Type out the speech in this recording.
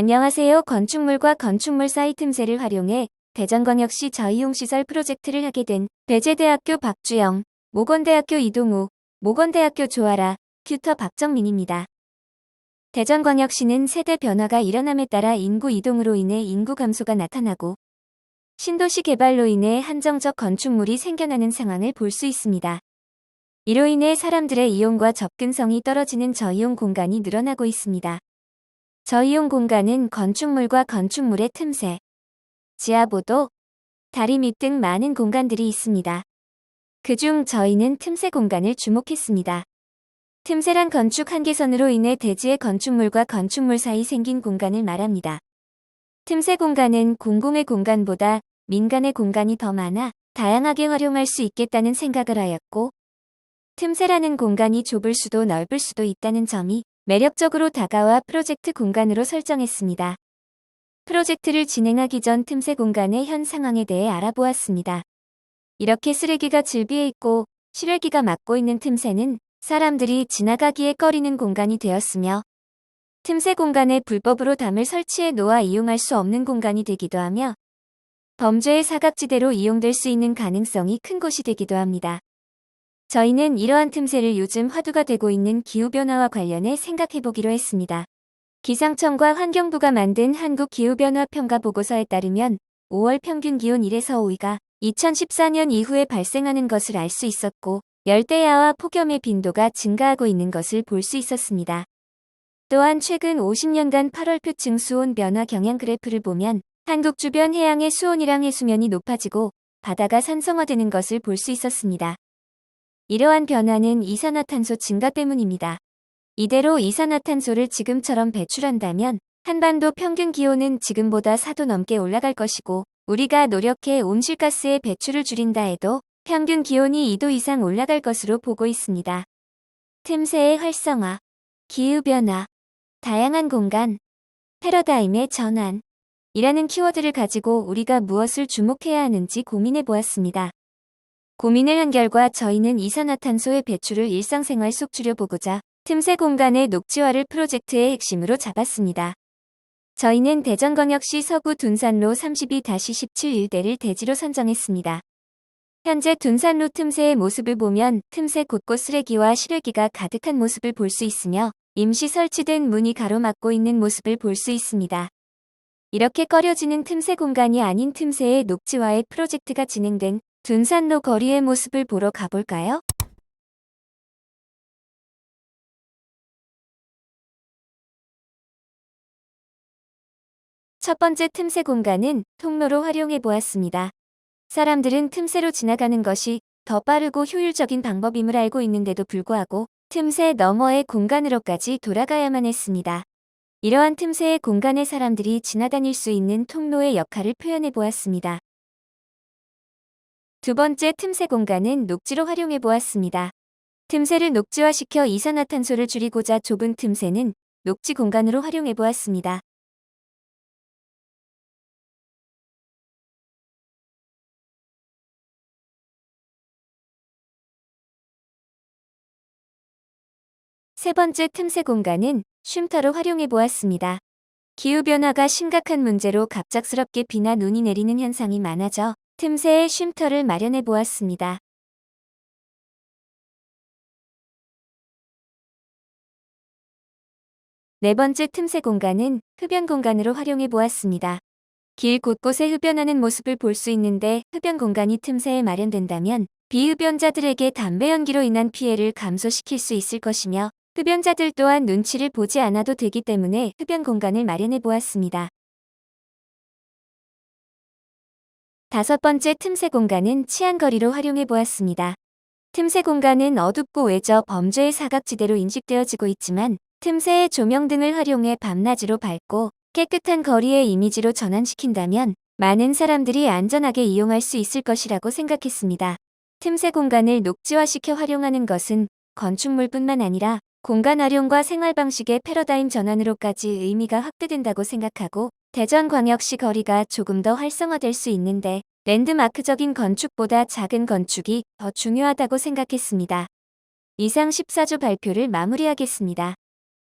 안녕하세요. 건축물과 건축물 사이 틈새를 활용해 대전광역시 저이용시설 프로젝트를 하게 된 배재대학교 박주영, 모건대학교 이동우, 모건대학교 조아라, 큐터 박정민입니다. 대전광역시는 세대 변화가 일어남에 따라 인구 이동으로 인해 인구 감소가 나타나고 신도시 개발로 인해 한정적 건축물이 생겨나는 상황을 볼 수 있습니다. 이로 인해 사람들의 이용과 접근성이 떨어지는 저이용 공간이 늘어나고 있습니다. 저이용 공간은 건축물과 건축물의 틈새, 지하보도, 다리 밑 등 많은 공간들이 있습니다. 그중 저희는 틈새 공간을 주목했습니다. 틈새란 건축 한계선으로 인해 대지의 건축물과 건축물 사이 생긴 공간을 말합니다. 틈새 공간은 공공의 공간보다 민간의 공간이 더 많아 다양하게 활용할 수 있겠다는 생각을 하였고, 틈새라는 공간이 좁을 수도 넓을 수도 있다는 점이 매력적으로 다가와 프로젝트 공간으로 설정했습니다. 프로젝트를 진행하기 전 틈새 공간의 현 상황에 대해 알아보았습니다. 이렇게 쓰레기가 질비해 있고 실외기가 막고 있는 틈새는 사람들이 지나가기에 꺼리는 공간이 되었으며 틈새 공간에 불법으로 담을 설치해 놓아 이용할 수 없는 공간이 되기도 하며 범죄의 사각지대로 이용될 수 있는 가능성이 큰 곳이 되기도 합니다. 저희는 이러한 틈새를 요즘 화두가 되고 있는 기후변화와 관련해 생각해보기로 했습니다. 기상청과 환경부가 만든 한국기후변화 평가 보고서에 따르면 5월 평균 기온 1에서 5위가 2014년 이후에 발생하는 것을 알 수 있었고 열대야와 폭염의 빈도가 증가하고 있는 것을 볼 수 있었습니다. 또한 최근 50년간 8월표층 수온 변화 경향 그래프를 보면 한국 주변 해양의 수온이랑 해수면이 높아지고 바다가 산성화되는 것을 볼 수 있었습니다. 이러한 변화는 이산화탄소 증가 때문입니다. 이대로 이산화탄소를 지금처럼 배출한다면 한반도 평균 기온은 지금보다 4도 넘게 올라갈 것이고 우리가 노력해 온실가스의 배출을 줄인다 해도 평균 기온이 2도 이상 올라갈 것으로 보고 있습니다. 틈새의 활성화, 기후변화, 다양한 공간, 패러다임의 전환 이라는 키워드를 가지고 우리가 무엇을 주목해야 하는지 고민해 보았습니다. 고민을 한 결과 저희는 이산화탄소의 배출을 일상생활 속 줄여보고자 틈새 공간의 녹지화를 프로젝트의 핵심으로 잡았습니다. 저희는 대전광역시 서구 둔산로 32-17 일대를 대지로 선정했습니다. 현재 둔산로 틈새의 모습을 보면 틈새 곳곳 쓰레기와 실외기가 가득한 모습을 볼 수 있으며 임시 설치된 문이 가로막고 있는 모습을 볼 수 있습니다. 이렇게 꺼려지는 틈새 공간이 아닌 틈새의 녹지화의 프로젝트가 진행된 둔산로 거리의 모습을 보러 가볼까요? 첫 번째 틈새 공간은 통로로 활용해 보았습니다. 사람들은 틈새로 지나가는 것이 더 빠르고 효율적인 방법임을 알고 있는데도 불구하고 틈새 너머의 공간으로까지 돌아가야만 했습니다. 이러한 틈새의 공간에 사람들이 지나다닐 수 있는 통로의 역할을 표현해 보았습니다. 두 번째 틈새 공간은 녹지로 활용해 보았습니다. 틈새를 녹지화시켜 이산화탄소를 줄이고자 좁은 틈새는 녹지 공간으로 활용해 보았습니다. 세 번째 틈새 공간은 쉼터로 활용해 보았습니다. 기후변화가 심각한 문제로 갑작스럽게 비나 눈이 내리는 현상이 많아져 틈새에 쉼터를 마련해 보았습니다. 네 번째 틈새 공간은 흡연 공간으로 활용해 보았습니다. 길 곳곳에 흡연하는 모습을 볼 수 있는데 흡연 공간이 틈새에 마련된다면 비흡연자들에게 담배 연기로 인한 피해를 감소시킬 수 있을 것이며 흡연자들 또한 눈치를 보지 않아도 되기 때문에 흡연 공간을 마련해 보았습니다. 다섯 번째 틈새 공간은 치안거리로 활용해 보았습니다. 틈새 공간은 어둡고 외져 범죄의 사각지대로 인식되어지고 있지만 틈새의 조명 등을 활용해 밤낮으로 밝고 깨끗한 거리의 이미지로 전환시킨다면 많은 사람들이 안전하게 이용할 수 있을 것이라고 생각했습니다. 틈새 공간을 녹지화시켜 활용하는 것은 건축물뿐만 아니라 공간 활용과 생활 방식의 패러다임 전환으로까지 의미가 확대된다고 생각하고 대전광역시 거리가 조금 더 활성화될 수 있는데 랜드마크적인 건축보다 작은 건축이 더 중요하다고 생각했습니다. 이상 14조 발표를 마무리하겠습니다.